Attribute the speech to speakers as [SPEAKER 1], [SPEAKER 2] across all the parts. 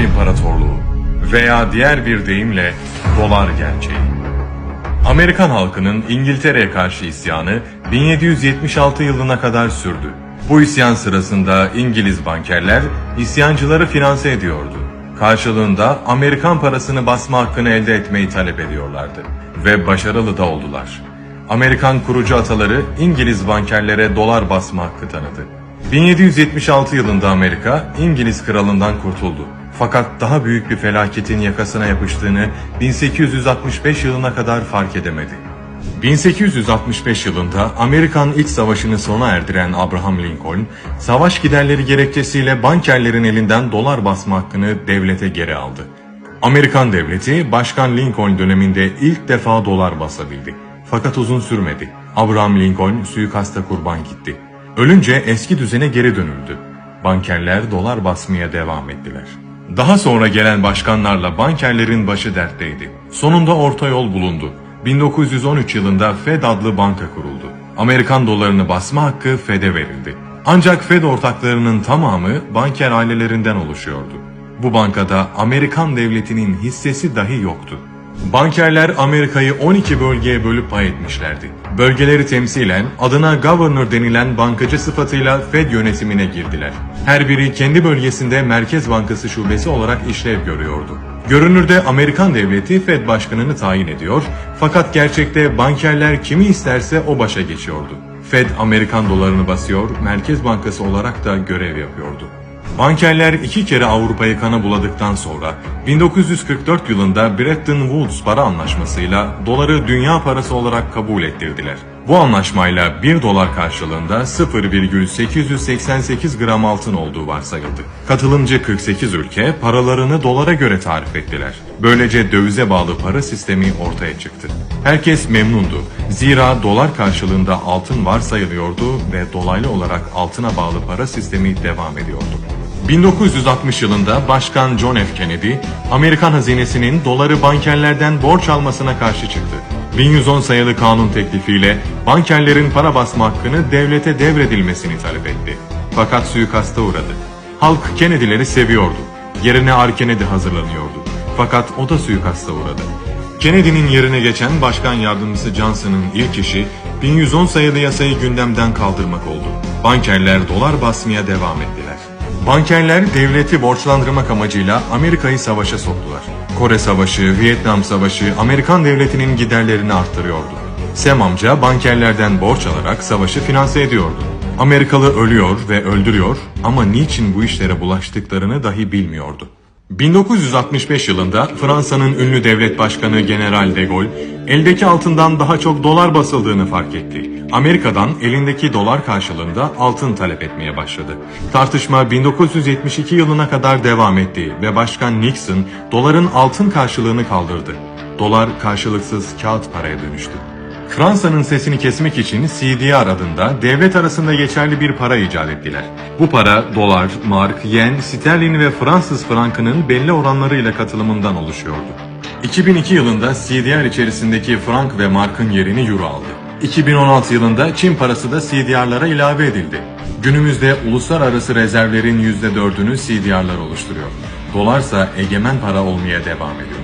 [SPEAKER 1] İmparatorluğu veya diğer bir deyimle dolar gerçeği. Amerikan halkının İngiltere'ye karşı isyanı 1776 yılına kadar sürdü. Bu isyan sırasında İngiliz bankerler isyancıları finanse ediyordu. Karşılığında Amerikan parasını basma hakkını elde etmeyi talep ediyorlardı. Ve başarılı da oldular. Amerikan kurucu ataları İngiliz bankerlere dolar basma hakkı tanıdı. 1776 yılında Amerika İngiliz kralından kurtuldu. Fakat daha büyük bir felaketin yakasına yapıştığını 1865 yılına kadar fark edemedi. 1865 yılında Amerikan İç Savaşı'nı sona erdiren Abraham Lincoln, savaş giderleri gerekçesiyle bankerlerin elinden dolar basma hakkını devlete geri aldı. Amerikan devleti Başkan Lincoln döneminde ilk defa dolar basabildi. Fakat uzun sürmedi. Abraham Lincoln suikasta kurban gitti. Ölünce eski düzene geri dönüldü. Bankerler dolar basmaya devam ettiler. Daha sonra gelen başkanlarla bankerlerin başı dertteydi. Sonunda orta yol bulundu. 1913 yılında Fed adlı banka kuruldu. Amerikan dolarını basma hakkı Fed'e verildi. Ancak Fed ortaklarının tamamı banker ailelerinden oluşuyordu. Bu bankada Amerikan devletinin hissesi dahi yoktu. Bankerler Amerika'yı 12 bölgeye bölüp pay etmişlerdi. Bölgeleri temsilen adına governor denilen bankacı sıfatıyla Fed yönetimine girdiler. Her biri kendi bölgesinde Merkez Bankası şubesi olarak işlev görüyordu. Görünürde Amerikan devleti Fed başkanını tayin ediyor fakat gerçekte bankerler kimi isterse o başa geçiyordu. Fed Amerikan dolarını basıyor, Merkez Bankası olarak da görev yapıyordu. Bankerler iki kere Avrupa'yı kana buladıktan sonra 1944 yılında Bretton Woods para anlaşmasıyla doları dünya parası olarak kabul ettirdiler. Bu anlaşmayla 1 dolar karşılığında 0,888 gram altın olduğu varsayıldı. Katılımcı 48 ülke paralarını dolara göre tarif ettiler. Böylece dövize bağlı para sistemi ortaya çıktı. Herkes memnundu. Zira dolar karşılığında altın varsayılıyordu ve dolaylı olarak altına bağlı para sistemi devam ediyordu. 1960 yılında Başkan John F. Kennedy, Amerikan hazinesinin doları bankerlerden borç almasına karşı çıktı. 1110 sayılı kanun teklifiyle bankerlerin para basma hakkını devlete devredilmesini talep etti. Fakat suikasta uğradı. Halk Kennedy'leri seviyordu. Yerine R. Kennedy hazırlanıyordu. Fakat o da suikasta uğradı. Kennedy'nin yerine geçen Başkan Yardımcısı Johnson'ın ilk işi 1110 sayılı yasayı gündemden kaldırmak oldu. Bankerler dolar basmaya devam ettiler. Bankerler devleti borçlandırmak amacıyla Amerika'yı savaşa soktular. Kore Savaşı, Vietnam Savaşı Amerikan devletinin giderlerini arttırıyordu. Sem amca bankerlerden borç alarak savaşı finanse ediyordu. Amerikalı ölüyor ve öldürüyor ama niçin bu işlere bulaştıklarını dahi bilmiyordu. 1965 yılında Fransa'nın ünlü devlet başkanı General de Gaulle, eldeki altından daha çok dolar basıldığını fark etti. Amerika'dan elindeki dolar karşılığında altın talep etmeye başladı. Tartışma 1972 yılına kadar devam etti ve Başkan Nixon doların altın karşılığını kaldırdı. Dolar karşılıksız kağıt paraya dönüştü. Fransa'nın sesini kesmek için CDR adında devlet arasında geçerli bir para icat ettiler. Bu para dolar, mark, yen, sterlin ve Fransız frankının belli oranlarıyla katılımından oluşuyordu. 2002 yılında CDR içerisindeki frank ve markın yerini euro aldı. 2016 yılında Çin parası da CDR'lara ilave edildi. Günümüzde uluslararası rezervlerin %4'ünü CDR'lar oluşturuyor. Dolarsa egemen para olmaya devam ediyor.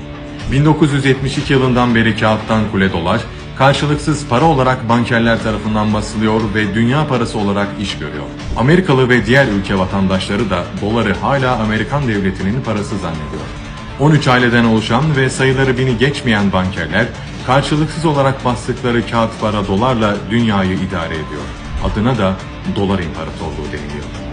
[SPEAKER 1] 1972 yılından beri kağıttan kule dolar, karşılıksız para olarak bankerler tarafından basılıyor ve dünya parası olarak iş görüyor. Amerikalı ve diğer ülke vatandaşları da doları hala Amerikan devletinin parası zannediyor. 13 aileden oluşan ve sayıları bini geçmeyen bankerler karşılıksız olarak bastıkları kağıt para dolarla dünyayı idare ediyor. Adına da dolar imparatorluğu deniliyor.